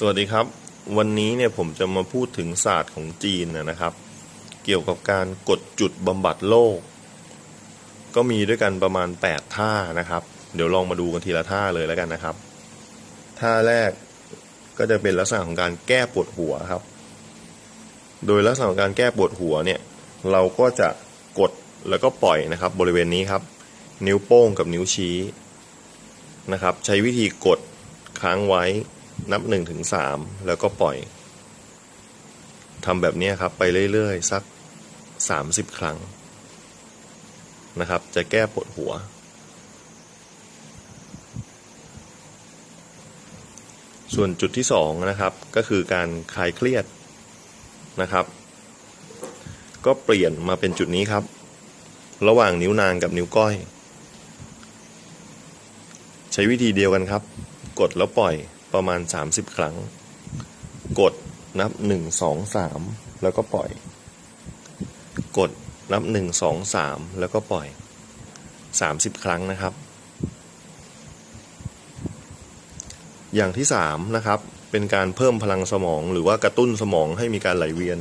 สวัสดีครับ วันนี้เนี่ยผมจะมาพูดถึงศาสตร์ของจีนนะครับ เกี่ยวกับการกดจุดบำบัดโรคก็มีด้วยกันประมาณ 8 ท่านะครับ เดี๋ยวลองมาดูกันทีละท่าเลยแล้วกันนะครับ ท่าแรกก็จะเป็นลักษณะของการแก้ปวดหัวครับ โดยลักษณะของการแก้ปวดหัวเนี่ยเราก็จะกดแล้วก็ปล่อยนะครับ บริเวณนี้ครับ นิ้วโป้งกับนิ้วชี้นะครับ ใช้วิธีกดค้างไว้ นับ1นถึงสแล้วก็ปล่อยทำแบบนี้ครับไปเรื่อยๆ สัก 30 ครั้งนะครับ จะแก้ปวดหัว ส่วนจุดที่ 2 นะครับ ก็คือการคลายเครียดนะครับ ก็เปลี่ยนมาเป็นจุดนี้ครับ ระหว่างนิ้วนางกับนิ้วก้อย ใช้วิธีเดียวกันครับ กดแล้วปล่อย ประมาณ 30 ครั้ง กดนับ 1 2 3 แล้วก็ปล่อย กดนับ 1 2 3 แล้วก็ปล่อย 30 ครั้งนะครับ อย่างที่ 3 นะครับ เป็นการเพิ่มพลังสมองหรือว่ากระตุ้นสมองให้มีการไหลเวียน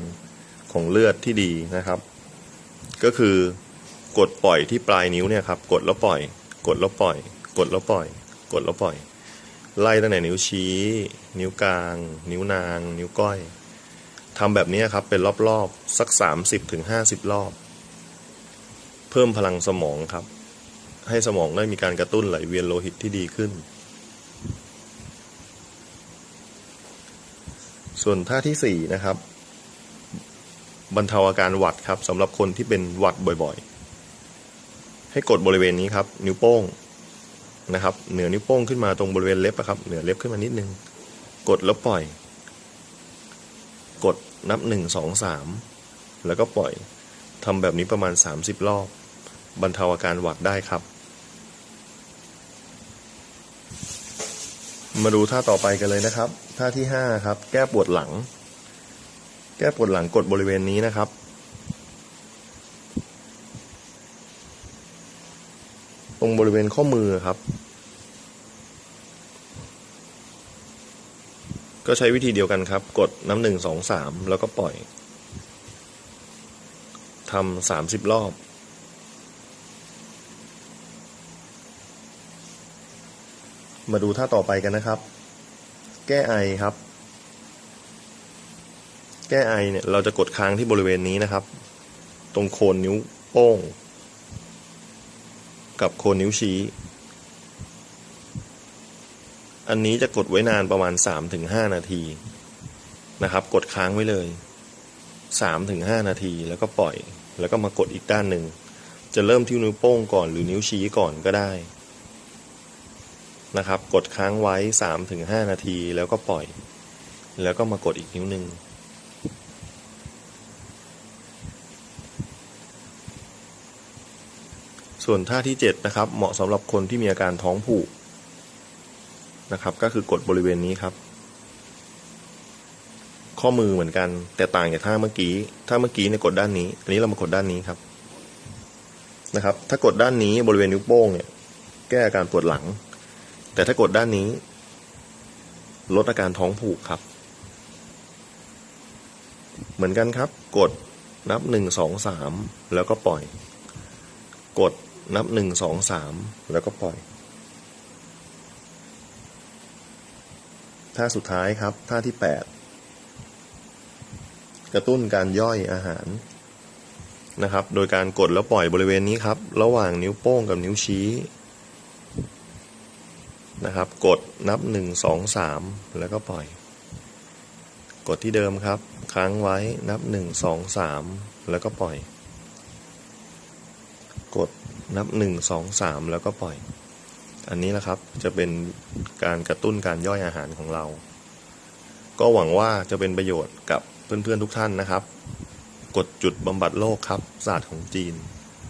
ของเลือดที่ดีนะครับ ก็คือกดปล่อยที่ปลายนิ้วเนี่ยครับ กดแล้วปล่อย กดแล้วปล่อย กดแล้วปล่อย กดแล้วปล่อย ไล่ตั้งแต่นิ้วชี้ นิ้วกลาง นิ้วนาง นิ้วก้อยทำแบบนี้ครับเป็นรอบๆสัก 30-50ถึงรอบ เพิ่มพลังสมองครับ ให้สมองได้มีการกระตุ้นไหลเวียนโลหิตที่ดีขึ้น ส่วนท่าที่ 4 นะครับ บรรเทาอาการหวัดครับสำหรับคนที่เป็นหวัดบ่อยๆ ให้กดบริเวณนี้ครับ นิ้วโป้ง นะครับ เหนือนิ้วโป้งขึ้นมาตรงบริเวณเล็บอะครับ เหนือเล็บขึ้นมานิดนึง กดแล้วปล่อย กดนับหนึ่งสองสามแล้วก็ปล่อยทำแบบนี้ประมาณ 30 รอบ บรรเทาอาการหวัดได้ครับ มาดูท่าต่อไปกันเลยนะครับ ท่าที่ 5 ครับ แก้ปวดหลัง แก้ปวดหลังกดบริเวณนี้นะครับ ตรงบริเวณข้อมือครับ ก็ใช้วิธีเดียวกันครับ กดน้ำหนึ่งสองสามแล้วก็ปล่อยทำสามสิบรอบมาดูท่าต่อไปกันนะครับ แก้ไอครับ แก้ไอเนี่ยเราจะกดค้างที่บริเวณนี้นะครับ ตรงโคนนิ้วโป้ง กับโคนนิ้วชี้ อันนี้จะกดไว้นานประมาณ 3-5 นาทีนะครับ กดค้างไว้เลย 3-5 นาทีแล้วก็ปล่อย แล้วก็มากดอีกด้านหนึ่ง จะเริ่มที่นิ้วโป้งก่อนหรือนิ้วชี้ก่อนก็ได้นะครับ กดค้างไว้ 3-5 นาทีแล้วก็ปล่อย แล้วก็มากดอีกนิ้วหนึ่ง ส่วนท่าที่7นะครับเหมาะสำหรับคนที่มีอาการท้องผูกนะครับ ก็คือกดบริเวณนี้ครับ ข้อมือเหมือนกัน แต่ต่างจากท่าเมื่อกี้ท่าเมื่อกี้เนี่ยกดด้านนี้ อันนี้เรามากดด้านนี้ครับนะครับ ถ้ากดด้านนี้บริเวณนิ้วโป้งเนี่ย แก้อาการปวดหลัง แต่ถ้ากดด้านนี้ ลดอาการท้องผูกครับ เหมือนกันครับ กดนับหนึ่งสองสามแล้วก็ปล่อย กด นับหนึ่งสองสามแล้วก็ปล่อย ท่าสุดท้ายครับ ท่าที่แปดกระตุ้นการย่อยอาหารนะครับ โดยการกดแล้วปล่อยบริเวณนี้ครับ ระหว่างนิ้วโป้งกับนิ้วชี้นะครับ กดนับหนึ่งสองสามแล้วก็ปล่อย กดที่เดิมครับ ค้างไว้นับหนึ่งสองสามแล้วก็ปล่อย กดนับหนึ่งสองสามแล้วก็ปล่อย อันนี้แหละครับจะเป็นการกระตุ้นการย่อยอาหารของเรา ก็หวังว่าจะเป็นประโยชน์กับเพื่อนๆทุกท่านนะครับ กดจุดบำบัดโรคครับศาสตร์ของจีน